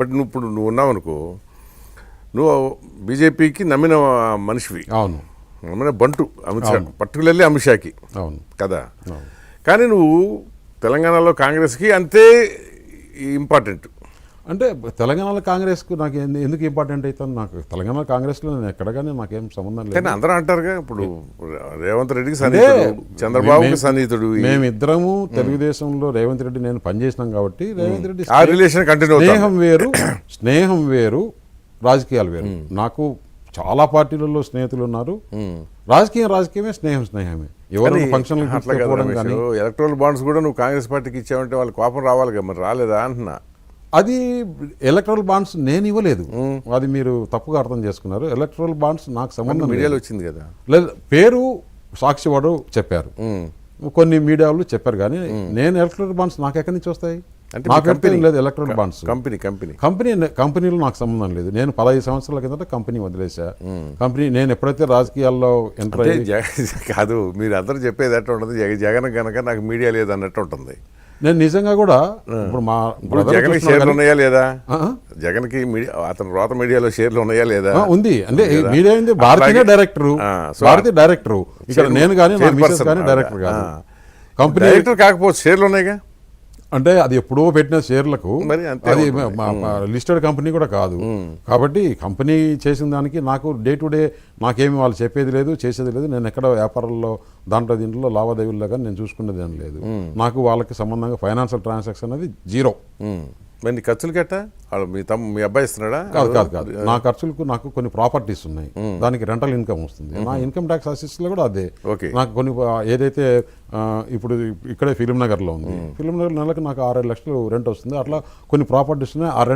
But నువ్వు ఇప్పుడు నువ్వు ఉన్నావు అనుకో నువ్వు బీజేపీకి నమ్మిన మనిషివి. అవును. నమ్మిన బంటు అమిత్ షా పర్టికులర్లీ అమిత్ షాకి. అవును. కదా? కానీ నువ్వు తెలంగాణలో కాంగ్రెస్కి అంతే ఇంపార్టెంట్ అంటే తెలంగాణలో కాంగ్రెస్కు నాకు ఎందు- ఎందుకు ఇంపార్టెంట్ అవుతుంది? నాకు తెలంగాణ కాంగ్రెస్లో నేను ఎక్కడ కానీ నాకేం సంబంధం లేదు. అందరూ అంటారుగా ఇప్పుడు రేవంత్ రెడ్డికి చంద్రబాబుకి మేము- సన్నిహితుడు మేమిద్దరము తెలుగుదేశంలో రేవంత్ రెడ్డి నేను పనిచేసినాం కాబట్టి రేవంత్ రెడ్డి ఆ రిలేషన్ కంటిన్యూ స్నేహం వేరు స్నేహం వేరు రాజకీయాలు వేరు. నాకు చాలా పార్టీలలో స్నేహితులు ఉన్నారు. రాజకీయం రాజకీయమే స్నేహం స్నేహమే. రమేష్. కానీ ఎలక్ట్రల్ బాండ్స్ కూడా నువ్వు కాంగ్రెస్ పార్టీకి ఇచ్చావంటే వాళ్ళ కోపం రావాలి కదా మరి రాలేదా అంటున్నా. అది ఎలక్ట్రల్ బాండ్స్ నేను ఇవ్వలేదు. అది మీరు తప్పుగా అర్థం చేసుకున్నారు. ఎలక్ట్రల్ బాండ్స్ నాకు సంబంధం మీడియాలో వచ్చింది కదా. లేదు పేరు సాక్షివాడు చెప్పారు. కొన్ని మీడియాలు చెప్పారు కానీ నేను ఎలక్ట్రల్ బాండ్స్ నాకు ఎక్కడి నుంచి వస్తాయి? కంపెనీ- లేదు electoral bonds company company company కంపెనీలో నాకు సంబంధం లేదు. నేను పదహైదు సంవత్సరాల కిందట కంపెనీ వదిలేసా కంపెనీ నేను ఎప్పుడైతే రాజకీయాల్లో ఎంటర్ కాదు మీరు అందరూ చెప్పేది ఎట్లా ఉంటుంది. జగ జగన్ కనుక నాకు మీడియా లేదు అన్నట్టు ఉంటుంది. నేను నిజంగా కూడా ఇప్పుడు మా ఇప్పుడు జగన్ షేర్లు ఉన్నాయా లేదా. జగన్కి మీడియా అతను రోత మీడియాలో షేర్లు ఉన్నాయా లేదా? ఉంది. అంటే? మీడియా ఏంది? భారతీయ డైరెక్టర్. భారతీయ డైరెక్టర్. ఇక్కడ నేను కానీ నా మిసెస్ చైర్పర్సన్ కానీ. డైరెక్టర్ కాదు. కంపెనీ డైరెక్టర్ కాకపోతే షేర్లు ఉన్నాయిగా? అంటే అది ఎప్పుడో పెట్టిన షేర్లకు అది. లిస్టెడ్ కంపెనీ కూడా కాదు. కాబట్టి కంపెనీ చేసిన దానికి నాకు డే టు డే నాకేమి వాళ్ళు చెప్పేది లేదు చేసేది లేదు. నేను ఎక్కడ వ్యాపారాల్లో దాంట్లో దీంట్లో లావాదేవీల్లో కానీ నేను చూసుకునేది ఏం లేదు. నాకు వాళ్ళకి సంబంధంగా ఫైనాన్షియల్ ట్రాన్సాక్షన్ అనేది జీరో. మరి నీ ఖర్చులు కట్ట మీ తమ్ము మీ అబ్బాయి ఇస్తున్నాడా? కాదు కాదు కాదు. నా ఖర్చులకు నాకు కొన్ని ప్రాపర్టీస్ ఉన్నాయి. దానికి రెంటల్ ఇన్కమ్ వస్తుంది. నా ఇన్కమ్ ట్యాక్స్ అసిస్ట్లో కూడా అదే. ఓకే. నాకు కొన్ని ఏదైతే ఇప్పుడు ఇక్కడే ఫిలిం నగర్లో ఉంది ఫిలిం నగర్ నెలకు నాకు ఆరేడు లక్షలు రెంట్ వస్తుంది. అట్లా కొన్ని ప్రాపర్టీస్ ఉన్నాయి. ఆ